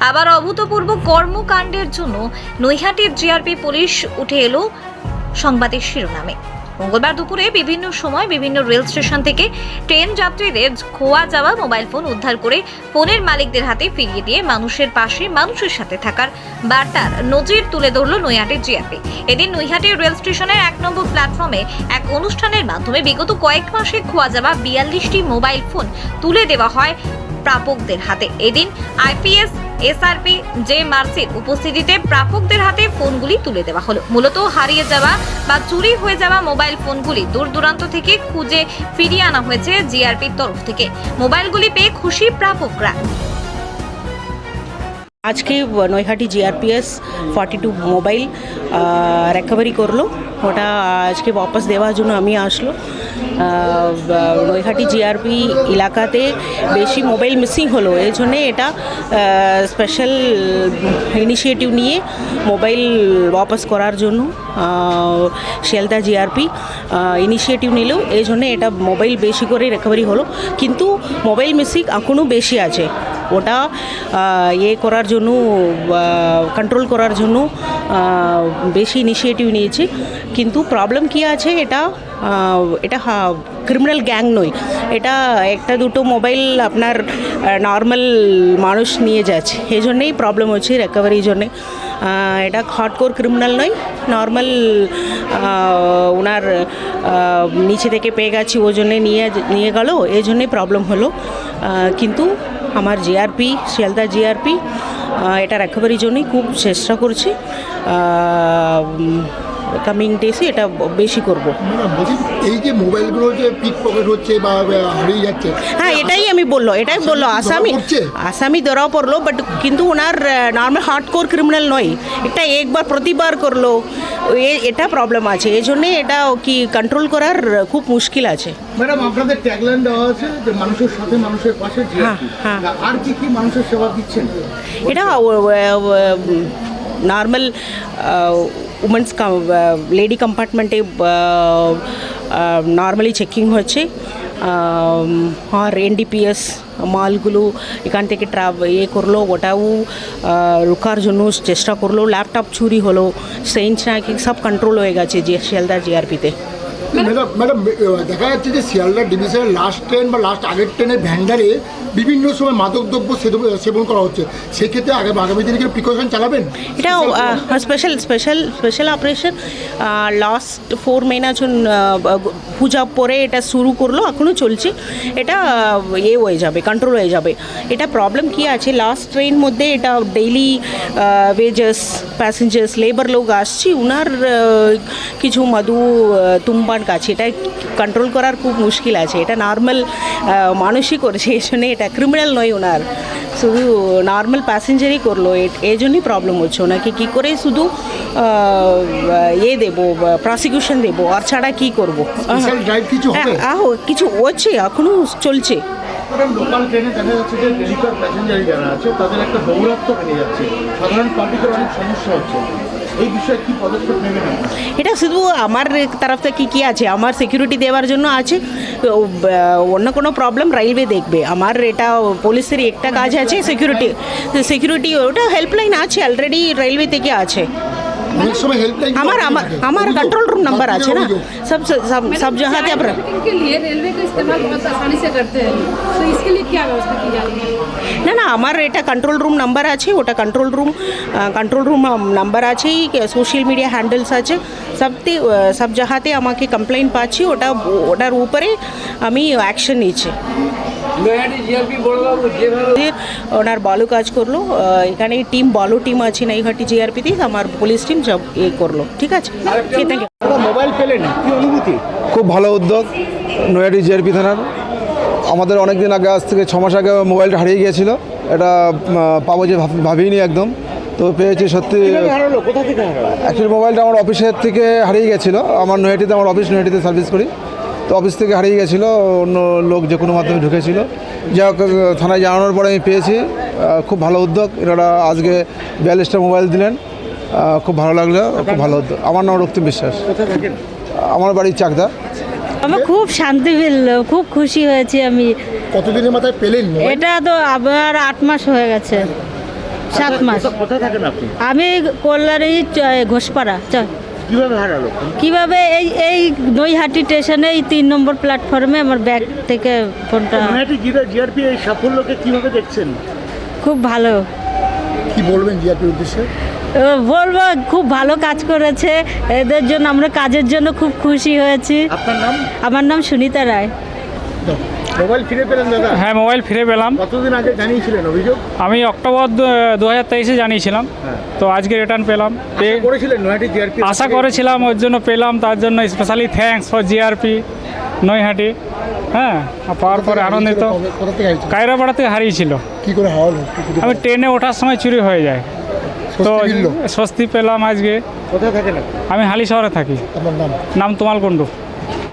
আবার অভূতপূর্ব কর্মকাণ্ডের জন্য নৈহাটির জিআরপি পুলিশ উঠে এলো সংবাদের শিরোনামে। মঙ্গলবার দুপুরে বিভিন্ন সময় বিভিন্ন রেল স্টেশন থেকে ট্রেন যাত্রীদের খোয়া যাওয়া মোবাইল ফোন উদ্ধার করে ফোনের মালিকদের হাতে ফিরিয়ে দিয়ে মানুষের পাশে মানুষের সাথে থাকার বার্তার নজির তুলে ধরল নৈহাটির জিআরপি এদিন নৈহাটির রেল স্টেশনের এক নম্বর প্ল্যাটফর্মে এক অনুষ্ঠানের মাধ্যমে বিগত কয়েক মাসে খোয়া যাওয়া বিয়াল্লিশটি মোবাইল ফোন তুলে দেওয়া হয় প্রাপকদের হাতে। এদিন আইপিএস এসআরপি জে মার্সির উপস্থিতিতে প্রাপকদের হাতে ফোনগুলি তুলে দেওয়া হলো। মূলত হারিয়ে যাওয়া বা চুরি হয়ে যাওয়া মোবাইল ফোনগুলি দূর দূরান্ত থেকে খুঁজে ফিরিয়ে আনা হয়েছে জিআরপির তরফ থেকে। মোবাইলগুলি পেয়ে খুশি প্রাপকরা। আজকে Naihati GRPS forty two mobile recovery করল। ওটা আজকে বাপাস দেওয়ার জন্য আমি আসলো। নৈহাটি জিআরপি এলাকাতে বেশি মোবাইল মিসিং হলো। এই জন্যে এটা স্পেশাল ইনিশিয়েটিভ নিয়ে মোবাইল বাপাস করার জন্য শিয়ালদা জিআরপি ইনিশিয়েটিভ নিল। এই জন্যে এটা মোবাইল বেশি করে রেকভারি হলো। কিন্তু মোবাইল মিসিং এখনও বেশি আছে। ওটা এ করার জন্য কন্ট্রোল করার জন্য বেশি ইনিশিয়েটিভ নিয়েছে। কিন্তু প্রবলেম কী আছে এটা? এটা ক্রিমিনাল গ্যাং নয়। এটা একটা দুটো মোবাইল আপনার নর্মাল মানুষ নিয়ে যাচ্ছে। এই জন্যেই প্রবলেম হচ্ছে রিকভারির জন্যে। এটা হটকোর ক্রিমিনাল নয় নর্মাল ওনার নিচে থেকে পেয়ে গেছি ও জন্যে নিয়ে নিয়ে গেলো, এই জন্যে প্রবলেম হলো। কিন্তু আমার জিআরপি শিয়ালদা জিআরপি এটা রিকভারির জন্যই খুব চেষ্টা করছি। কামিং ডেসে এটা বেশি করব। এই যে মোবাইলগুলো যে পিক পকেট হচ্ছে বা হারিয়ে যাচ্ছে হ্যাঁ এটাই আমি বলল এটাই বলল আসামি আসামি ধরা পড়ল বাট কিন্তু ওনার নর্মাল হার্ড কোর ক্রিমিনাল নয় এটা একবার প্রতিবার করল এটা প্রবলেম আছে এই জন্যে এটা কি কন্ট্রোল করার খুব মুশকিল আছে। ম্যাডাম আপনাদের ট্যাগলাইন দেওয়া আছে যে মানুষের সাথে মানুষের পাশে হ্যাঁ, হ্যাঁ। আর কি কি মানুষের সেবা দিচ্ছেন? এটা নর্মাল উমেন্স লেডি কম্পার্টমেন্টে নর্মালি চেকিং আম, আর এনডিপিএস মালগুলো এখান থেকে ট্রাভ ইয়ে করল ওটাও আহ, রোকার জন্য চেষ্টা করল। ল্যাপটপ চুরি হলো সেন্স নাকি সব কন্ট্রোল হয়ে গেছে শিয়ালদা জিআরপিতে ম্যাডাম ম্যাডাম দেখা যাচ্ছে যে শিয়ালদা ডিভিশনের লাস্ট ট্রেন বা লাস্ট আগের ট্রেনের ভ্যান্ডারে বিভিন্ন সময় মাদকদ্রব্য সেবন করা হচ্ছে। সেক্ষেত্রে আগামী আগামী দিনে প্রিকশন চালাবেন? এটা special special special operation last four জন পূজা পরে এটা শুরু করল এখনও চলছে। এটা ইয়ে হয়ে যাবে কন্ট্রোল হয়ে যাবে। এটা প্রবলেম কি আছে? লাস্ট ট্রেন মধ্যে এটা ডেইলি ওয়েজেস প্যাসেঞ্জার্স লেবার লোক আসছে উনার কিছু মধু আহ, তুম্বান কাছে। এটা কন্ট্রোল করার খুব মুশকিল আছে। এটা নর্মাল মানুষই করছে এই জন্যে এটা ক্রিমিনাল নয় ওনার। শুধু নর্মাল প্যাসেঞ্জারই করল এই জন্যই প্রবলেম হচ্ছে। ওনাকে কী করে শুধু এ ইয়ে দেবো প্রসিকিউশন দেবো আর ছাড়া কী করব? কিছু কিছু হচ্ছে এখনও চলছে। ম্যাডাম লোকাল ট্রেনে দেখা যাচ্ছে যে ডেলিভার প্যাসেঞ্জার যারা আছে, তাদের একটা দৌরাত্ম বেড়ে যাচ্ছে। সাধারণ পাবলিকের অনেক সমস্যা হচ্ছে। এটা শুধু আমার তরফ থেকে কী আছে? আমার সিকিউরিটি দেওয়ার জন্য আছে। অন্য কোনো প্রবলেম রেলওয়ে দেখবে। আমার এটা পুলিশের একটা কাজ আছে সিকিউরিটি সিকিউরিটি ওটা হেল্পলাইন আছে অলরেডি রেলওয়ে থেকে আছে। অনেক সময় হেল্পলাইন আমার আমার আমার कंट्रोल रूम नंबर আছে না सब सब सब जगह पे अब मार्केटिंग के लिए रेलवे का इस्तेमाल बहुत आसानी से करते हैं तो इसके लिए क्या व्यवस्था की जा रही है না না আমার এটা কন্ট্রোল রুম নাম্বার আছে ওটা control room control room number আছেই সোশ্যাল মিডিয়া হ্যান্ডেলস আছে সবতে সব জায়গাতে আমাকে কমপ্লেন পাচ্ছি ওটা ওটার উপরে আমি অ্যাকশন নিচ্ছি দিয়ে ওনার বলো কাজ করল। এখানে টিম বলো টিম আছে নৈহাটি জিআরপিতে আমার পুলিশ টিম সব এ করল। ঠিক আছে? মোবাইল পেলেন কি অনুভূতি? খুব ভালো উদ্যোগ নৈহাটি জিআরপি থানার। আমাদের অনেক দিন আগে আজ থেকে ছ মাস আগে মোবাইলটা হারিয়ে গিয়েছিল। এটা পাবো যে ভাব- ভাবিনি একদম। তো পেয়েছি সত্যি অ্যাকচুয়ালি মোবাইলটা আমার অফিসের থেকে হারিয়ে গেছিল আমার নৈহাটিতে আমার অফিস নৈহাটিতে সার্ভিস করি। তো অফিস থেকে হারিয়ে গেছিল অন্য লোক যে কোনো মাধ্যমে ঢুকেছিল। যাই হোক থানায় জানানোর পরে আমি পেয়েছি। খুব ভালো উদ্যোগ। এনারা আজকে বিয়াল্লিশটা মোবাইল দিলেন। খুব ভালো লাগল খুব ভালো উদ্যোগ। আমার নাম রক্তিম বিশ্বাস। আমার বাড়ি চাকদা। আমার খুব শান্তি পেল খুব খুশি হয়েছি আমি। কতদিনের মাথায় পেলেন এটা তো আবার আট মাস হয়ে গেছে। সাত মাস। থাকেন আপনি? আমি কল্যাণী চ- ঘোষপাড়া চ- কীভাবে হারালো? কীভাবে এই এই নৈহাটি স্টেশনে এই তিন নম্বর প্ল্যাটফর্মে আমার ব্যাগ থেকে ফোনটা নৈহাটি জিআরপি এই সাফল্যকে কীভাবে দেখছেন? খুব ভালো। কি বলবেন জিআরপির উদ্দেশ্যে? ও, বলব খুব ভালো কাজ করেছে। এদের জন্য আমরা কাজের জন্য খুব খুশি হয়েছি। আপনার নাম? আমার নাম সুনিতা রায়। মোবাইল ফিরে পেলেন দাদা? হ্যাঁ মোবাইল ফিরে পেলাম। কতদিন আগে জানিয়েছিলেন অভিযোগ? আমি অক্টোবর দু হাজার তেইশে জানিয়েছিলাম। হ্যাঁ। তো আজকে রিটার্ন পেলাম। করেছিলেন আশা করেছিলাম ওর জন্য পেলাম তার জন্য specially thanks for GRP Naihati. হ্যাঁ পাওয়ার পরে আনন্দিত। কায়রাপাড়া থেকে হারিয়েছিল? কি করে আমি ট্রেনে ওঠার সময় চুরি হয়ে যায়। তো স্বস্তি পেলাম আজকে। কোথায় থাকেন আমি হালি শহরে থাকি নাম? নাম তোমাল কুণ্ডু